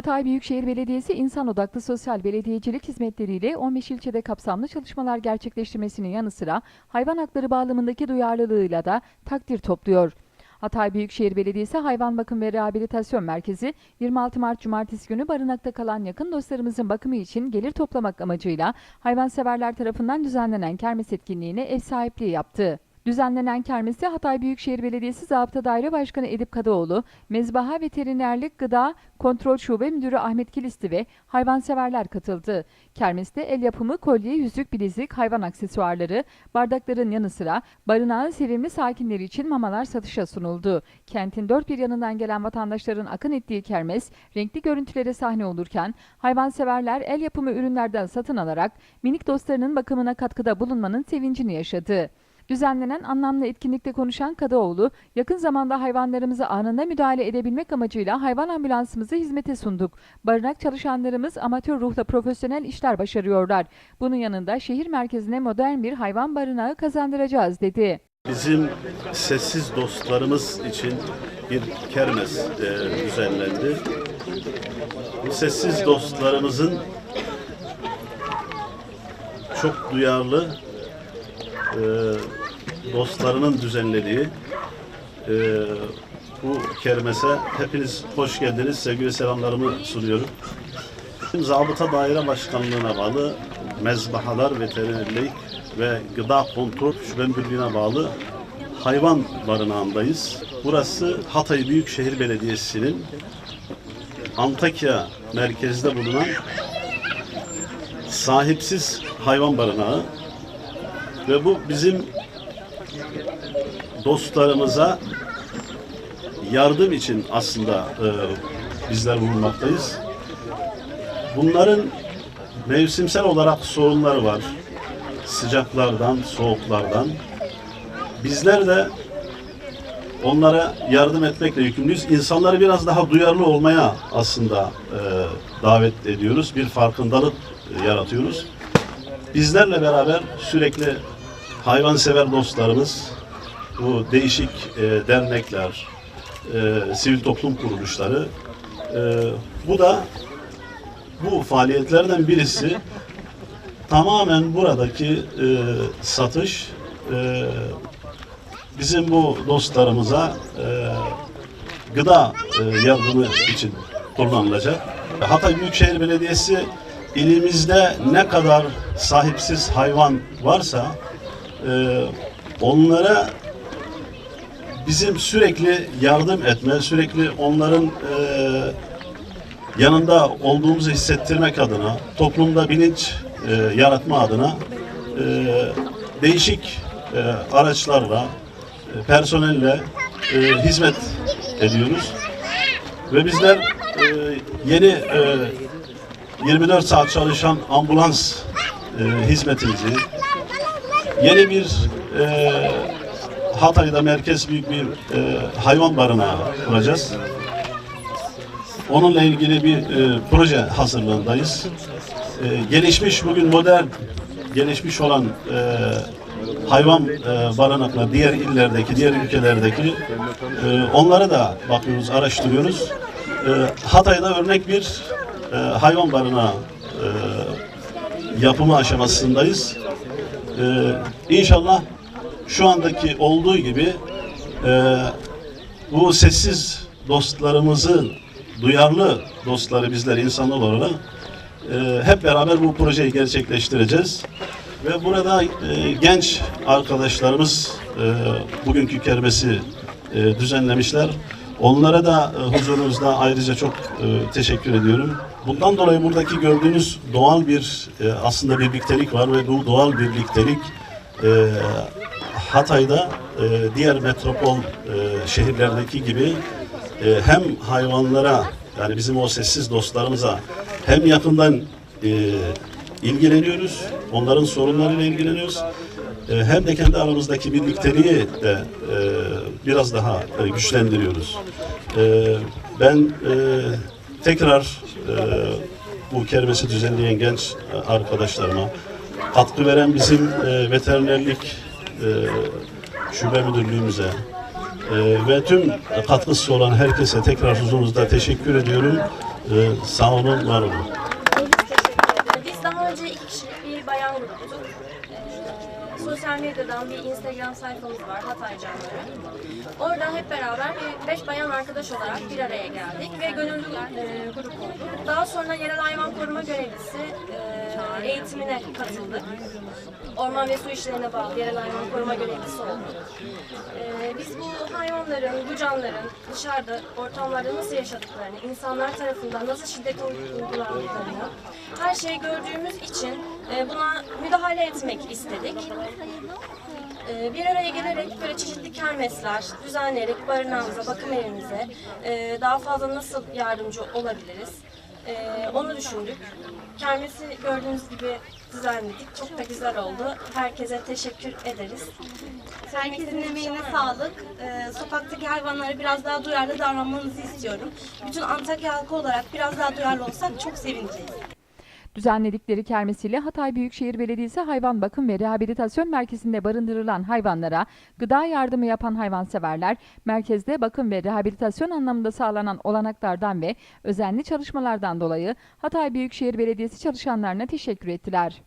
Hatay Büyükşehir Belediyesi insan odaklı sosyal belediyecilik hizmetleriyle 15 ilçede kapsamlı çalışmalar gerçekleştirmesinin yanı sıra hayvan hakları bağlamındaki duyarlılığıyla da takdir topluyor. Hatay Büyükşehir Belediyesi Hayvan Bakım ve Rehabilitasyon Merkezi 26 Mart Cumartesi günü barınakta kalan yakın dostlarımızın bakımı için gelir toplamak amacıyla hayvanseverler tarafından düzenlenen kermes etkinliğine ev sahipliği yaptı. Düzenlenen kermeste Hatay Büyükşehir Belediyesi Zabıta Daire Başkanı Edip Kadıoğlu, Mezbaha Veterinerlik Gıda Kontrol Şube Müdürü Ahmet Kilisti ve hayvanseverler katıldı. Kermeste el yapımı kolye, yüzük, bilezik, hayvan aksesuarları, bardakların yanı sıra barınağın sevimli sakinleri için mamalar satışa sunuldu. Kentin dört bir yanından gelen vatandaşların akın ettiği kermes, renkli görüntülere sahne olurken hayvanseverler el yapımı ürünlerden satın alarak minik dostlarının bakımına katkıda bulunmanın sevincini yaşadı. Düzenlenen anlamlı etkinlikte konuşan Kadıoğlu, yakın zamanda hayvanlarımıza anında müdahale edebilmek amacıyla hayvan ambulansımızı hizmete sunduk. Barınak çalışanlarımız amatör ruhla profesyonel işler başarıyorlar. Bunun yanında şehir merkezine modern bir hayvan barınağı kazandıracağız dedi. Bizim sessiz dostlarımız için bir kermes e, düzenlendi. Sessiz dostlarımızın çok duyarlı e, dostlarının düzenlediği e, bu kermese hepiniz hoş geldiniz. Sevgi ve selamlarımı sunuyorum. Zabıta Daire Başkanlığı'na bağlı Mezbahalar Veterinerlik ve Gıda Kontrol Şube Müdürlüğü'ne bağlı hayvan barınağındayız. Burası Hatay Büyükşehir Belediyesi'nin Antakya merkezde bulunan sahipsiz hayvan barınağı ve bu bizim dostlarımıza yardım için aslında e, bizler bulunmaktayız. Bunların mevsimsel olarak sorunları var. Sıcaklardan, soğuklardan. Bizler de onlara yardım etmekle yükümlüyüz. İnsanları biraz daha duyarlı olmaya aslında e, davet ediyoruz. Bir farkındalık e, yaratıyoruz. Bizlerle beraber sürekli hayvansever dostlarımız, bu değişik e, dernekler, e, sivil toplum kuruluşları, e, bu da bu faaliyetlerden birisi tamamen buradaki e, satış e, bizim bu dostlarımıza e, gıda e, yardımı için kullanılacak. Hatay Büyükşehir Belediyesi ilimizde ne kadar sahipsiz hayvan varsa e, onlara bizim sürekli yardım etme, sürekli onların e, yanında olduğumuzu hissettirmek adına, toplumda bilinç e, yaratma adına e, değişik e, araçlarla, e, personelle e, hizmet ediyoruz. Ve bizler e, yeni e, 24 saat çalışan ambulans e, hizmetimizi, yeni bir e, Hatay'da merkez büyük bir e, hayvan barınağı kuracağız. Onunla ilgili bir e, proje hazırlığındayız. E, gelişmiş bugün modern gelişmiş olan e, hayvan e, barınakları diğer illerdeki, diğer ülkelerdeki e, onları da bakıyoruz, araştırıyoruz. E, Hatay'da örnek bir e, hayvan barınağı e, yapımı aşamasındayız. E, inşallah şu andaki olduğu gibi e, bu sessiz dostlarımızın duyarlı dostları bizler insanlar olarak e, hep beraber bu projeyi gerçekleştireceğiz. Ve burada e, genç arkadaşlarımız e, bugünkü kermesi e, düzenlemişler. Onlara da e, huzurunuzda ayrıca çok e, teşekkür ediyorum. Bundan dolayı buradaki gördüğünüz doğal bir e, aslında birliktelik var ve bu doğal birliktelik e, Hatay'da e, diğer metropol e, şehirlerdeki gibi e, hem hayvanlara yani bizim o sessiz dostlarımıza hem yakından e, ilgileniyoruz, onların sorunlarıyla ilgileniyoruz. E, hem de kendi aramızdaki birlikteliği de e, biraz daha e, güçlendiriyoruz. E, ben e, tekrar e, bu kermesi düzenleyen genç e, arkadaşlarıma, katkı veren bizim e, veterinerlik şube müdürlüğümüze e, ve tüm katkısı olan herkese tekrar huzurunuzda teşekkür ediyorum. Ee, sağ olun, var olun. Sosyal medyadan bir Instagram sayfamız var Hatay Canları. Orada hep beraber bir beş bayan arkadaş olarak bir araya geldik ve gönüllü e, grup olduk. Daha sonra yerel hayvan koruma görevlisi e, eğitimine katıldık. Orman ve su işlerine bağlı yerel hayvan koruma görevlisi olduk. Ee, biz bu hayvanların, bu canlıların dışarıda ortamlarda nasıl yaşadıklarını, insanlar tarafından nasıl şiddet uygulandıklarını, her şeyi gördüğümüz için e, buna müdahale etmek istedik. Ee, bir araya gelerek böyle çeşitli kermesler düzenleyerek barınağımıza, bakım evimize e, daha fazla nasıl yardımcı olabiliriz? e, onu düşündük. Kermesi gördüğünüz gibi düzenledik. Çok da güzel oldu. Herkese teşekkür ederiz. Herkesin emeğine sağlık. Ee, sokaktaki hayvanlara biraz daha duyarlı davranmanızı istiyorum. Bütün Antakya halkı olarak biraz daha duyarlı olsak çok sevineceğiz. Düzenledikleri kermesiyle Hatay Büyükşehir Belediyesi Hayvan Bakım ve Rehabilitasyon Merkezi'nde barındırılan hayvanlara gıda yardımı yapan hayvanseverler, merkezde bakım ve rehabilitasyon anlamında sağlanan olanaklardan ve özenli çalışmalardan dolayı Hatay Büyükşehir Belediyesi çalışanlarına teşekkür ettiler.